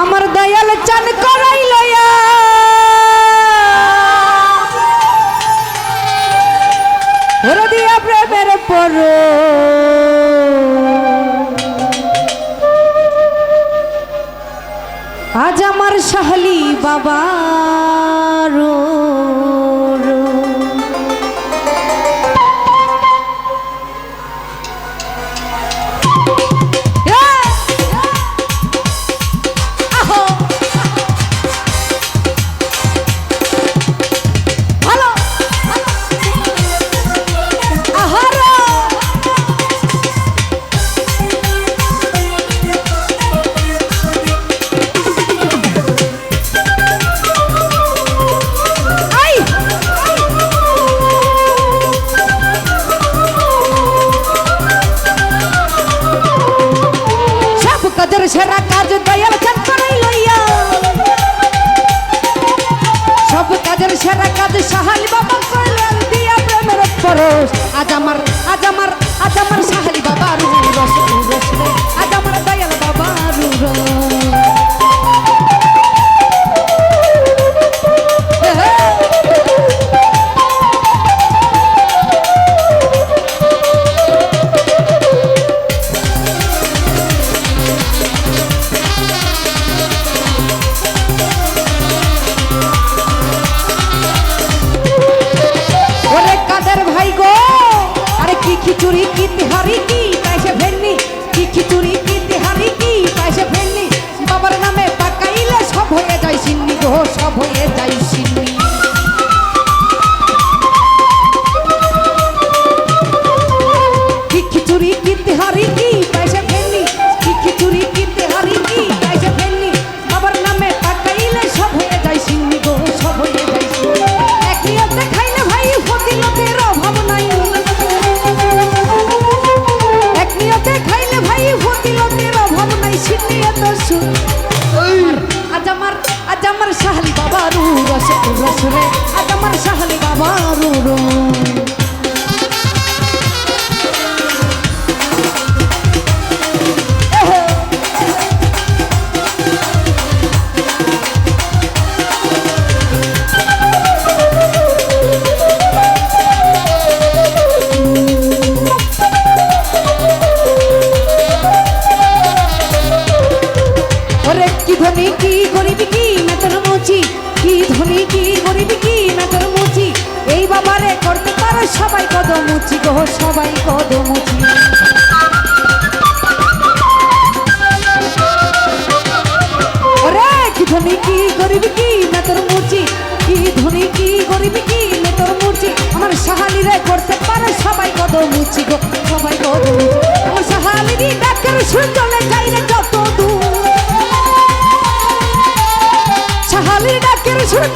আমার দয়াল চান করাই লয়া। ওরা দিয়া প্রেমের পর। আজ আমার সাহলি বাবা। কাজের সেরা কাজ দয়াল করাই লইয়া। সব কাজের সেরা কাজ সাহালি বাবা কইলেন দিয়া প্রেমের পরশ। আজ আমার আজ আমার আজ আমার আজ সবাই কদম মুচি গো, সবাই কদম মুচি ওরে, কি ধনী, কি গরিবি, কি মেতর মুচি? কি ধনী, কি গরিবি, কি মেতর মুচি? আমার সাহালি রে করতে পারো সবাই কদম মুচি গো, সবাই কদম আমার সাহালি দি ডাকের সুর যাই রে যত দূর। সাহালির ডাকের সুর